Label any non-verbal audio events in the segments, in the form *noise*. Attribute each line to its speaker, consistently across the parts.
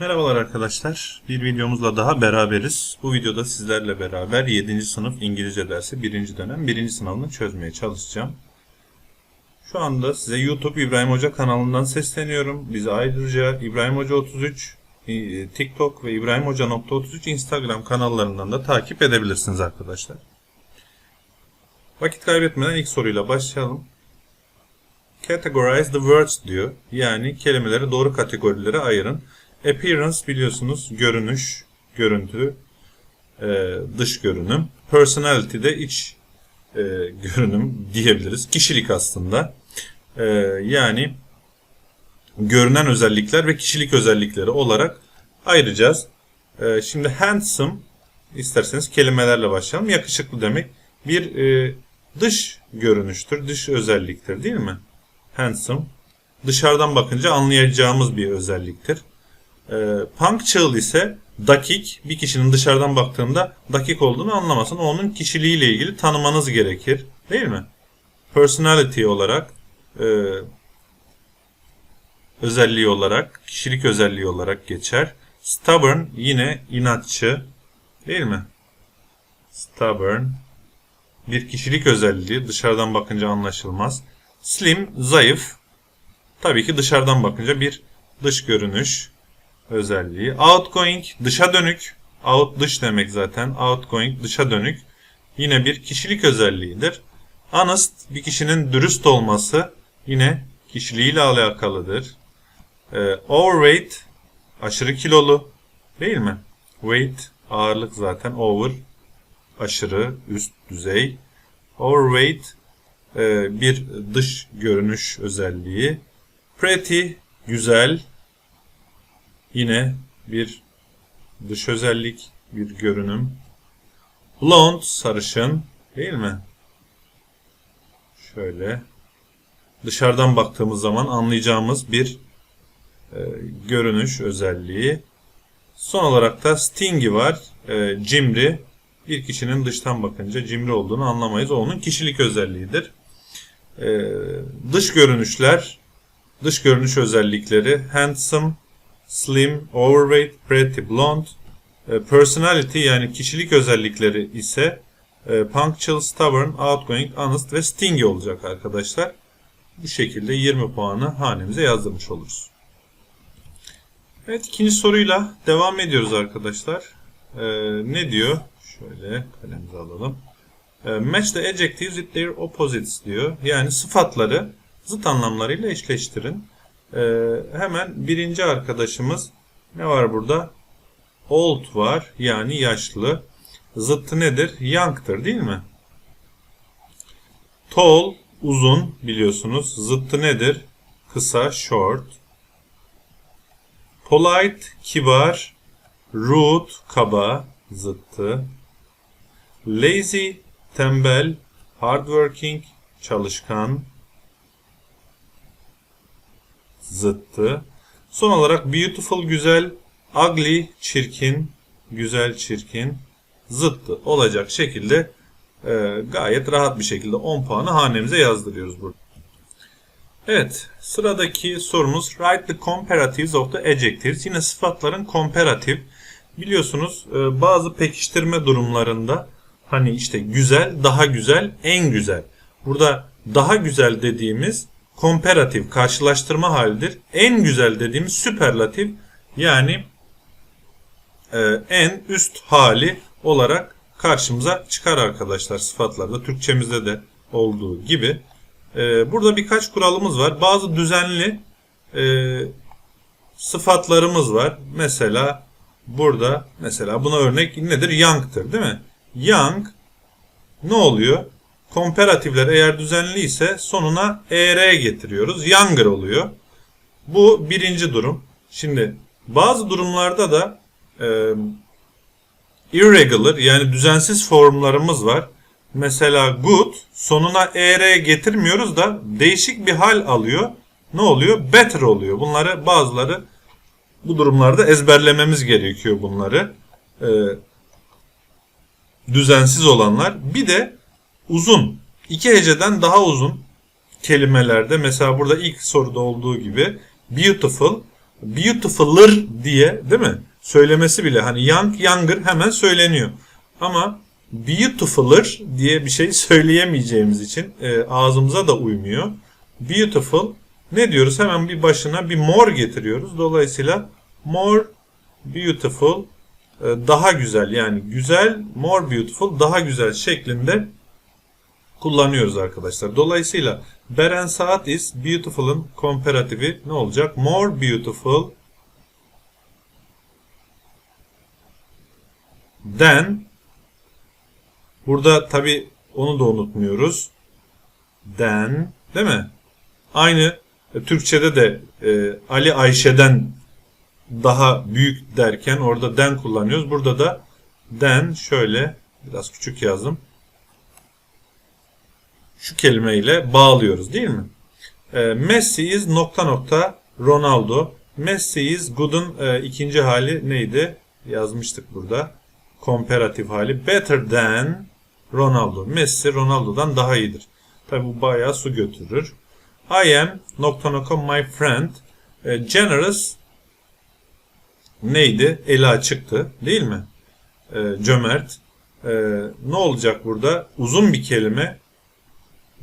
Speaker 1: Merhabalar arkadaşlar. Bir videomuzla daha beraberiz. Bu videoda sizlerle beraber 7. sınıf İngilizce dersi 1. dönem 1. sınavını çözmeye çalışacağım. Şu anda size YouTube İbrahim Hoca kanalından sesleniyorum. Bizi ayrıca İbrahim Hoca 33 e, TikTok ve İbrahim Hoca nokta 33 Instagram kanallarından da takip edebilirsiniz arkadaşlar. Vakit kaybetmeden ilk soruyla başlayalım. Categorize the words diyor. Yani kelimeleri doğru kategorilere ayırın. Appearance biliyorsunuz görünüş, görüntü, e, dış görünüm. Personality de iç e, görünüm diyebiliriz. Kişilik aslında. E, yani görünen özellikler ve kişilik özellikleri olarak ayıracağız. Şimdi handsome isterseniz kelimelerle başlayalım. Yakışıklı demek bir dış görünüştür, dış özelliktir değil mi? Handsome. Dışarıdan bakınca anlayacağımız bir özelliktir. E, punctual ise dakik. Bir kişinin dışarıdan baktığında dakik olduğunu anlamasın. Onun kişiliğiyle ilgili tanımanız gerekir. Değil mi? Personality olarak e, özelliği olarak, kişilik özelliği olarak geçer. Stubborn yine inatçı. Değil mi? Stubborn bir kişilik özelliği dışarıdan bakınca anlaşılmaz. Slim zayıf. Tabii ki dışarıdan bakınca bir dış görünüş özelliği. Outgoing dışa dönük. Out dış demek zaten. Outgoing dışa dönük. Yine bir kişilik özelliğidir. Honest bir kişinin dürüst olması yine kişiliğiyle alakalıdır. Ee, overweight aşırı kilolu değil mi? Weight ağırlık zaten over aşırı üst düzey. Overweight e, bir dış görünüş özelliği. Pretty güzel yine bir dış özellik, bir görünüm. Blonde sarışın değil mi? Şöyle dışarıdan baktığımız zaman anlayacağımız bir e, görünüş özelliği. Son olarak da stingy var. E, cimri. Bir kişinin dıştan bakınca cimri olduğunu anlamayız. O onun kişilik özelliğidir. E, dış görünüşler, dış görünüş özellikleri handsome, slim, overweight, pretty, blonde. E, personality yani kişilik özellikleri ise e, punctual, stubborn, outgoing, honest ve stingy olacak arkadaşlar. Bu şekilde 20 puanı hanemize yazdırmış oluruz. Evet ikinci soruyla devam ediyoruz arkadaşlar. E, ne diyor? Şöyle kalemizi alalım. E, match the adjectives with their opposites diyor. Yani sıfatları zıt anlamlarıyla eşleştirin. E, hemen birinci arkadaşımız ne var burada? Old var yani yaşlı. Zıttı nedir? Young'tır değil mi? Tall uzun biliyorsunuz. Zıttı nedir? Kısa short. Polite kibar. Rude kaba zıttı. Lazy tembel. Hardworking çalışkan zıttı. Son olarak beautiful güzel, ugly çirkin, güzel çirkin zıttı olacak şekilde e, gayet rahat bir şekilde 10 puanı hanemize yazdırıyoruz burada. Evet sıradaki sorumuz write the comparatives of the adjectives. Yine sıfatların komparatif. Biliyorsunuz e, bazı pekiştirme durumlarında hani işte güzel, daha güzel, en güzel. Burada daha güzel dediğimiz komparatif karşılaştırma halidir. En güzel dediğimiz süperlatif yani e, en üst hali olarak karşımıza çıkar arkadaşlar sıfatlarda. Türkçemizde de olduğu gibi. E, burada birkaç kuralımız var. Bazı düzenli e, sıfatlarımız var. Mesela burada mesela buna örnek nedir? Young'tır değil mi? Young ne oluyor? Komparatifler eğer düzenli ise sonuna er getiriyoruz. Younger oluyor. Bu birinci durum. Şimdi bazı durumlarda da e, irregular yani düzensiz formlarımız var. Mesela good sonuna er getirmiyoruz da değişik bir hal alıyor. Ne oluyor? Better oluyor. Bunları bazıları bu durumlarda ezberlememiz gerekiyor bunları. E, düzensiz olanlar. Bir de uzun. iki heceden daha uzun kelimelerde mesela burada ilk soruda olduğu gibi beautiful beautiful'ır diye değil mi? Söylemesi bile hani young younger hemen söyleniyor. Ama beautiful'ır diye bir şey *laughs* söyleyemeyeceğimiz için e, ağzımıza da uymuyor. Beautiful ne diyoruz? Hemen bir başına bir more getiriyoruz. Dolayısıyla more beautiful e, daha güzel yani güzel more beautiful daha güzel şeklinde kullanıyoruz arkadaşlar. Dolayısıyla Beren Saat is beautiful'ın komparatifi ne olacak? More beautiful than burada tabi onu da unutmuyoruz. Than değil mi? Aynı e, Türkçe'de de e, Ali Ayşe'den daha büyük derken orada den kullanıyoruz. Burada da den şöyle biraz küçük yazdım. Şu kelimeyle bağlıyoruz değil mi? E, Messi is nokta nokta Ronaldo. Messi is good'un e, ikinci hali neydi? Yazmıştık burada. Komparatif hali. Better than Ronaldo. Messi Ronaldo'dan daha iyidir. Tabi bu bayağı su götürür. I am nokta nokta my friend. E, generous neydi? Ela çıktı değil mi? E, cömert. E, ne olacak burada? Uzun bir kelime.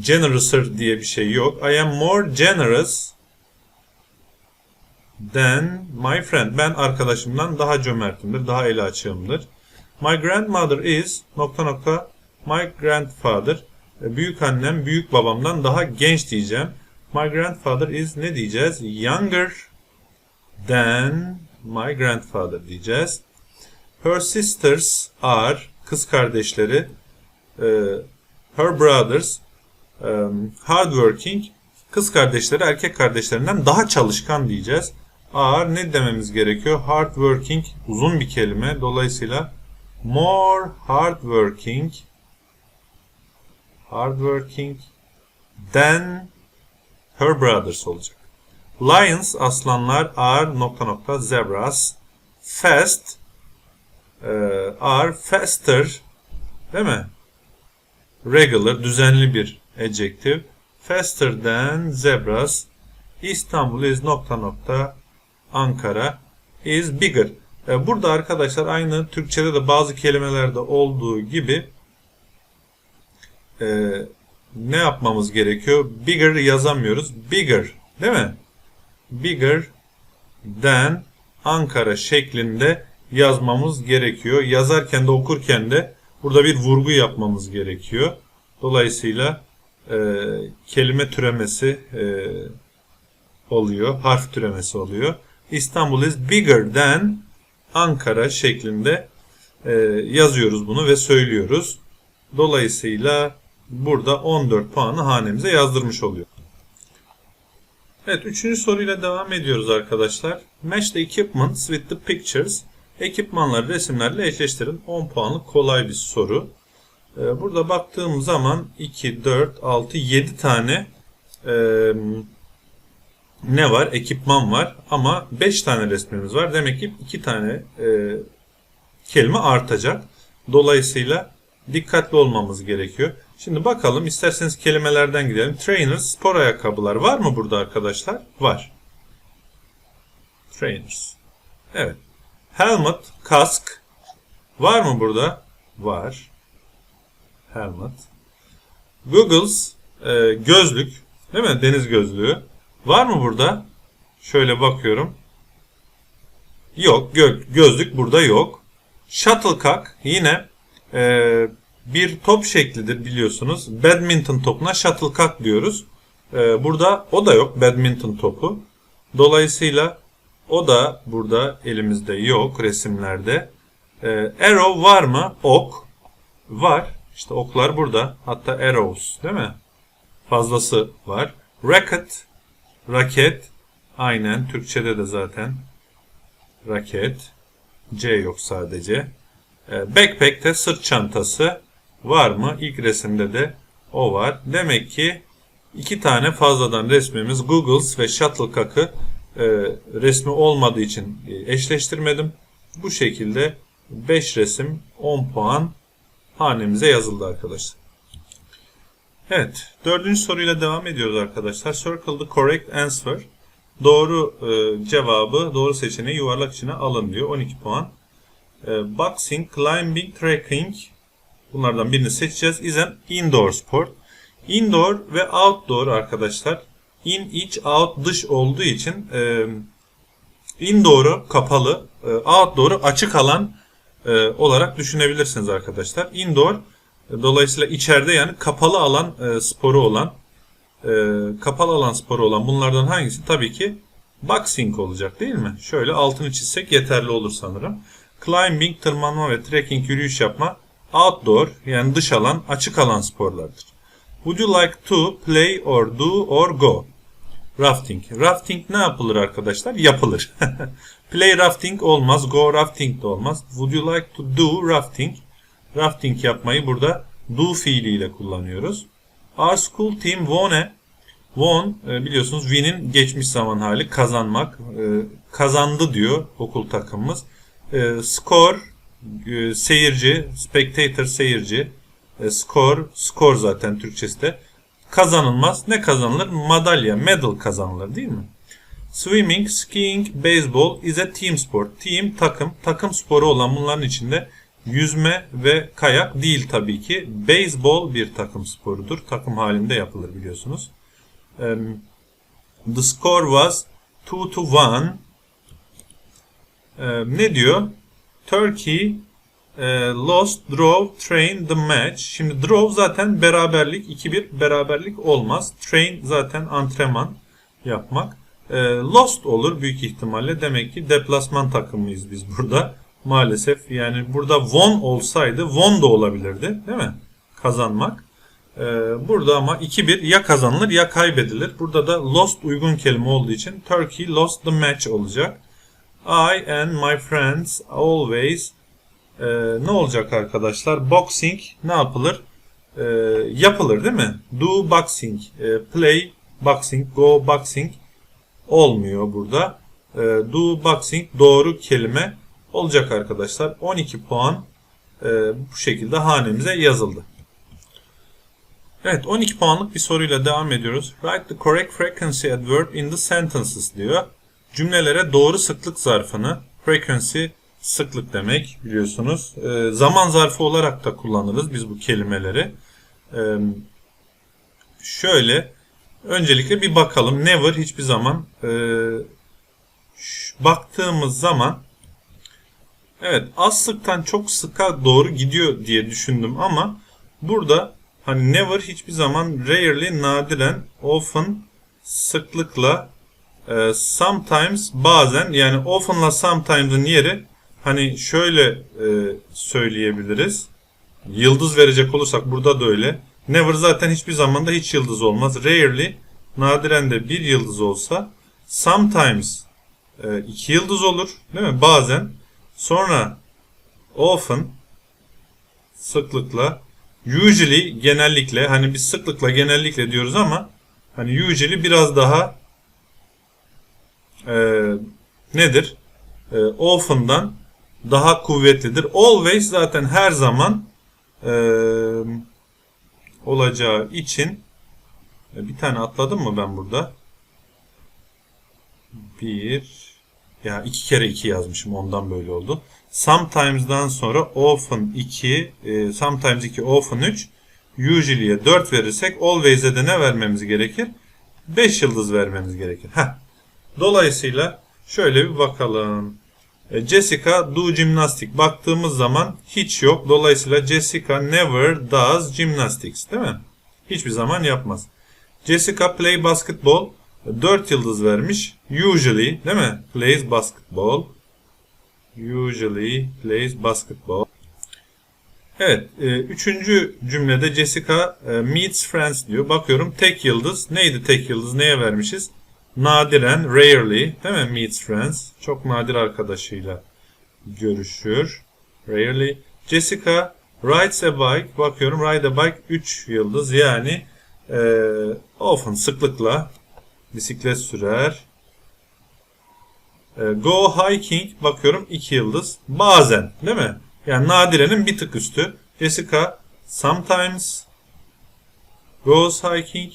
Speaker 1: Generouser diye bir şey yok. I am more generous than my friend. Ben arkadaşımdan daha cömertimdir, daha eli açığımdır. My grandmother is nokta nokta my grandfather. E, Büyük annem büyük babamdan daha genç diyeceğim. My grandfather is ne diyeceğiz? Younger than my grandfather diyeceğiz. Her sisters are kız kardeşleri. e, her brothers hardworking kız kardeşleri erkek kardeşlerinden daha çalışkan diyeceğiz. Are ne dememiz gerekiyor? Hardworking uzun bir kelime. Dolayısıyla more hardworking hardworking than her brothers olacak. Lions aslanlar are nokta nokta zebras fast are faster değil mi? Regular düzenli bir adjective. Faster than zebras. İstanbul is nokta nokta Ankara is bigger. E, Burada arkadaşlar aynı Türkçe'de de bazı kelimelerde olduğu gibi e, ne yapmamız gerekiyor? Bigger yazamıyoruz. Bigger değil mi? Bigger than Ankara şeklinde yazmamız gerekiyor. Yazarken de okurken de burada bir vurgu yapmamız gerekiyor. Dolayısıyla e, kelime türemesi e, oluyor. Harf türemesi oluyor. İstanbul is bigger than Ankara şeklinde e, yazıyoruz bunu ve söylüyoruz. Dolayısıyla burada 14 puanı hanemize yazdırmış oluyor. Evet, üçüncü soruyla devam ediyoruz arkadaşlar. Match the equipments with the pictures. Ekipmanları resimlerle eşleştirin. 10 puanlık kolay bir soru. Ee, Burada baktığım zaman 2, 4, 6, 7 tane e, ne var? Ekipman var ama 5 tane resmimiz var. Demek ki 2 tane e, kelime artacak. Dolayısıyla dikkatli olmamız gerekiyor. Şimdi bakalım isterseniz kelimelerden gidelim. Trainers spor ayakkabılar var mı burada arkadaşlar? Var. Trainers. Evet. Helmet, kask var mı burada? Var. Helmet. Googles e, gözlük değil mi? Deniz gözlüğü. Var mı burada? Şöyle bakıyorum. Yok. Gö gözlük burada yok. Shuttlecock yine e, bir top şeklidir biliyorsunuz. Badminton topuna shuttlecock diyoruz. E, burada o da yok badminton topu. Dolayısıyla o da burada elimizde yok resimlerde. E, arrow var mı? Ok. Var. İşte oklar burada. Hatta arrows değil mi? Fazlası var. Racket. Raket. Aynen. Türkçede de zaten. Raket. C yok sadece. E, backpack'te sırt çantası var mı? İlk resimde de o var. Demek ki iki tane fazladan resmimiz Googles ve Shuttlecock'ı e, resmi olmadığı için e, eşleştirmedim. Bu şekilde 5 resim 10 puan hanemize yazıldı arkadaşlar. Evet, dördüncü soruyla devam ediyoruz arkadaşlar. Circle the correct answer. Doğru e, cevabı, doğru seçeneği yuvarlak içine alın diyor. 12 puan. E, boxing, climbing, trekking bunlardan birini seçeceğiz. Is an indoor sport. Indoor ve outdoor arkadaşlar. In, iç, out, dış olduğu için e, indoor'u kapalı, e, outdoor'u açık alan e, olarak düşünebilirsiniz arkadaşlar. Indoor e, dolayısıyla içeride yani kapalı alan e, sporu olan e, kapalı alan sporu olan bunlardan hangisi? Tabii ki boxing olacak değil mi? Şöyle altını çizsek yeterli olur sanırım. Climbing, tırmanma ve trekking, yürüyüş yapma outdoor yani dış alan, açık alan sporlardır. Would you like to play or do or go? Rafting. Rafting ne yapılır arkadaşlar? Yapılır. *laughs* play rafting olmaz, go rafting de olmaz. Would you like to do rafting? Rafting yapmayı burada do fiiliyle kullanıyoruz. Our school team won a won biliyorsunuz win'in geçmiş zaman hali kazanmak. E, Kazandı diyor okul takımımız. E, Score e, seyirci, spectator seyirci. Score, score zaten Türkçesi de. Kazanılmaz. Ne kazanılır? Madalya, medal kazanılır değil mi? Swimming, skiing, baseball is a team sport. Team takım, takım sporu olan bunların içinde yüzme ve kayak değil tabii ki. Baseball bir takım sporudur. Takım halinde yapılır biliyorsunuz. Um, the score was 2 to 1. Um, ne diyor? Turkey e, lost, draw, train, the match. Şimdi draw zaten beraberlik, 2-1 beraberlik olmaz. Train zaten antrenman yapmak. E, lost olur büyük ihtimalle. Demek ki deplasman takımıyız biz burada. Maalesef yani burada won olsaydı won da olabilirdi değil mi? Kazanmak. E, burada ama 2-1 ya kazanılır ya kaybedilir. Burada da lost uygun kelime olduğu için Turkey lost the match olacak. I and my friends always e, ne olacak arkadaşlar? Boxing ne yapılır? E, yapılır değil mi? Do boxing, e, play boxing, go boxing olmuyor burada. E, do boxing doğru kelime olacak arkadaşlar. 12 puan e, bu şekilde hanemize yazıldı. Evet 12 puanlık bir soruyla devam ediyoruz. Write the correct frequency adverb in the sentences diyor. Cümlelere doğru sıklık zarfını frequency sıklık demek biliyorsunuz. E, zaman zarfı olarak da kullanırız biz bu kelimeleri. E, şöyle öncelikle bir bakalım. Never hiçbir zaman e, baktığımız zaman evet az sıktan çok sıka doğru gidiyor diye düşündüm ama burada hani never hiçbir zaman rarely nadiren often sıklıkla e, sometimes bazen yani often'la sometimes'ın yeri hani şöyle e, söyleyebiliriz. Yıldız verecek olursak burada da öyle. Never zaten hiçbir zamanda hiç yıldız olmaz. Rarely nadiren de bir yıldız olsa sometimes e, iki yıldız olur. Değil mi? Bazen. Sonra often sıklıkla usually genellikle hani biz sıklıkla genellikle diyoruz ama hani usually biraz daha e, nedir? E, often'dan daha kuvvetlidir. Always zaten her zaman e, olacağı için e, bir tane atladım mı ben burada? Bir ya iki kere iki yazmışım ondan böyle oldu. Sometimes'dan sonra often 2, e, sometimes 2, often 3, usually'ye 4 verirsek always'e de ne vermemiz gerekir? 5 yıldız vermemiz gerekir. Heh. Dolayısıyla şöyle bir bakalım. E, Jessica do gymnastics. Baktığımız zaman hiç yok. Dolayısıyla Jessica never does gymnastics. Değil mi? Hiçbir zaman yapmaz. Jessica play basketball. 4 yıldız vermiş. Usually değil mi? Plays basketball. Usually plays basketball. Evet. E, üçüncü cümlede Jessica e, meets friends diyor. Bakıyorum tek yıldız. Neydi tek yıldız? Neye vermişiz? Nadiren, rarely değil mi? Meets friends. Çok nadir arkadaşıyla görüşür. Rarely. Jessica rides a bike. Bakıyorum ride a bike 3 yıldız. Yani e, often sıklıkla bisiklet sürer. E, go hiking bakıyorum 2 yıldız. Bazen değil mi? Yani nadirenin bir tık üstü. Jessica sometimes goes hiking.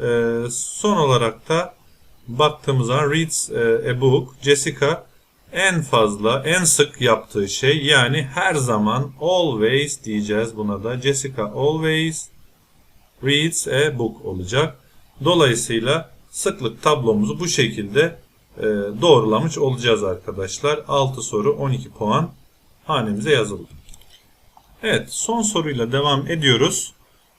Speaker 1: E, son olarak da baktığımız zaman reads e, a book. Jessica en fazla, en sık yaptığı şey yani her zaman always diyeceğiz buna da. Jessica always reads a book olacak. Dolayısıyla sıklık tablomuzu bu şekilde e, doğrulamış olacağız arkadaşlar. 6 soru 12 puan hanemize yazıldı. Evet son soruyla devam ediyoruz.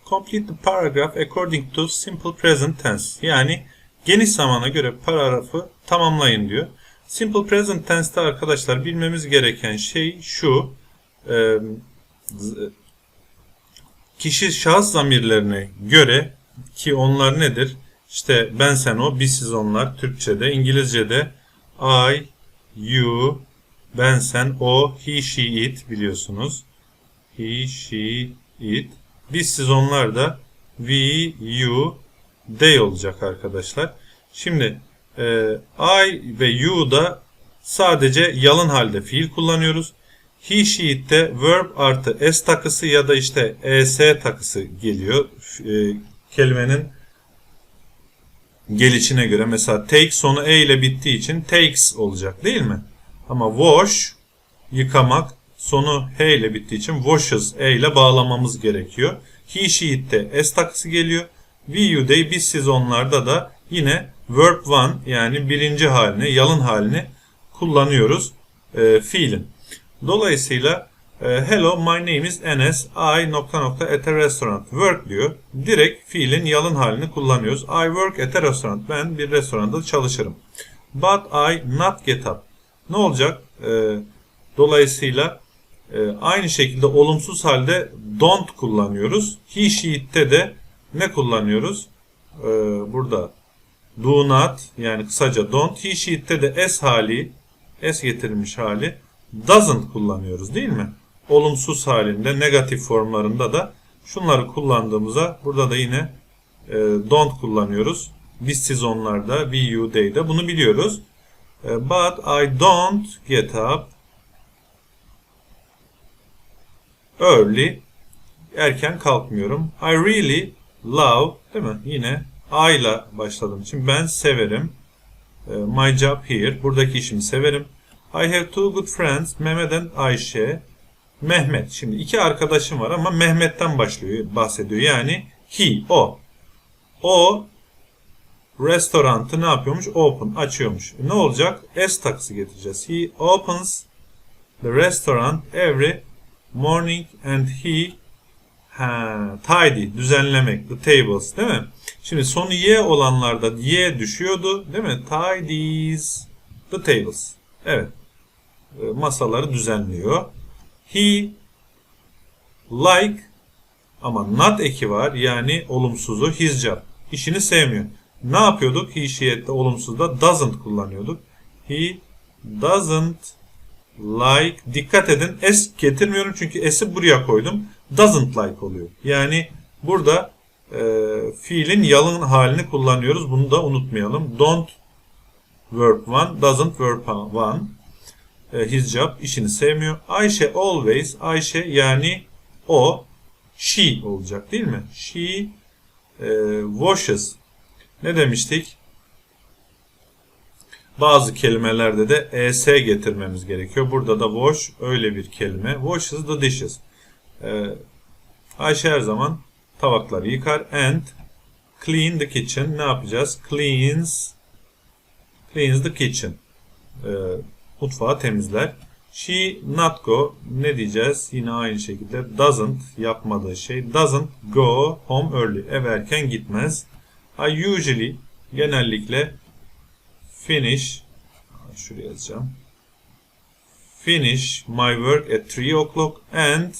Speaker 1: Complete the paragraph according to simple present tense. Yani geniş zamana göre paragrafı tamamlayın diyor. Simple present tense'te arkadaşlar bilmemiz gereken şey şu. E, kişi şahıs zamirlerine göre ki onlar nedir? İşte ben sen o, biz siz onlar Türkçe'de, İngilizce'de I, you, ben sen o, he, she, it biliyorsunuz. He, she, it. Biz siz onlar da we, you, they olacak arkadaşlar. Şimdi e, I ve you da sadece yalın halde fiil kullanıyoruz. He, she, it'te verb artı s takısı ya da işte es takısı geliyor. E, kelimenin gelişine göre mesela take sonu e ile bittiği için takes olacak değil mi? Ama wash yıkamak sonu h ile bittiği için washes e ile bağlamamız gerekiyor. He, she, it'te s takısı geliyor. We, you, they, biz, siz, onlarda da yine verb one yani birinci halini, yalın halini kullanıyoruz e, fiilin. Dolayısıyla e, hello my name is Enes. I nokta nokta at a restaurant. Work diyor. Direkt fiilin yalın halini kullanıyoruz. I work at a restaurant. Ben bir restoranda çalışırım. But I not get up. Ne olacak? E, dolayısıyla e, aynı şekilde olumsuz halde don't kullanıyoruz. He, she, it'te de ne kullanıyoruz? E, burada do not yani kısaca don't. He, she, it'te de s hali, s getirilmiş hali doesn't kullanıyoruz değil mi? Olumsuz halinde, negatif formlarında da şunları kullandığımızda burada da yine e, don't kullanıyoruz. Biz, siz, onlarda, we, you, they'de bunu biliyoruz. E, but I don't get up early. Erken kalkmıyorum. I really love değil mi? Yine I ile başladığım için ben severim. E, my job here. Buradaki işimi severim. I have two good friends. Mehmet and Ayşe. Mehmet. Şimdi iki arkadaşım var ama Mehmet'ten başlıyor, bahsediyor. Yani he, o. O restorantı ne yapıyormuş? Open, açıyormuş. Ne olacak? S takısı getireceğiz. He opens the restaurant every morning and he ha, tidy, düzenlemek, the tables değil mi? Şimdi sonu y olanlarda y düşüyordu değil mi? Tidies the tables. Evet. E, masaları düzenliyor. He like ama not eki var yani olumsuzu his job. İşini sevmiyor. Ne yapıyorduk? He she'de olumsuzda doesn't kullanıyorduk. He doesn't like dikkat edin s getirmiyorum çünkü s'i buraya koydum. Doesn't like oluyor. Yani burada e, fiilin yalın halini kullanıyoruz. Bunu da unutmayalım. Don't verb one, doesn't verb one. E, his job işini sevmiyor. Ayşe always Ayşe yani o she olacak değil mi? She e, washes. Ne demiştik? Bazı kelimelerde de es getirmemiz gerekiyor. Burada da wash öyle bir kelime. Washes the dishes. E, Ayşe her zaman tabakları yıkar and clean the kitchen. Ne yapacağız? Cleans cleans the kitchen. E, mutfağı temizler. She not go ne diyeceğiz? Yine aynı şekilde doesn't yapmadığı şey. Doesn't go home early. Eve erken gitmez. I usually genellikle finish şuraya yazacağım. Finish my work at 3 o'clock and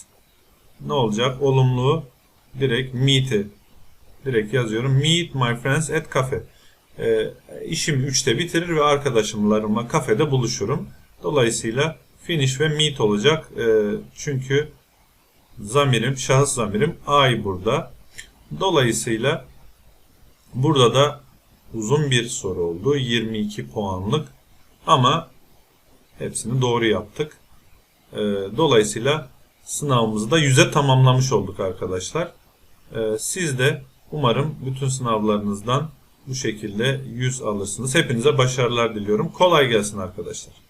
Speaker 1: ne olacak? Olumlu direkt meet'i direkt yazıyorum. Meet my friends at cafe. E, işimi 3'te bitirir ve arkadaşımlarımla kafede buluşurum. Dolayısıyla finish ve meet olacak. E, çünkü zamirim, şahıs zamirim I burada. Dolayısıyla burada da uzun bir soru oldu. 22 puanlık. Ama hepsini doğru yaptık. E, dolayısıyla sınavımızı da 100'e tamamlamış olduk arkadaşlar. E, siz de umarım bütün sınavlarınızdan Bu şekilde 100 alırsınız. Hepinize başarılar diliyorum. Kolay gelsin arkadaşlar.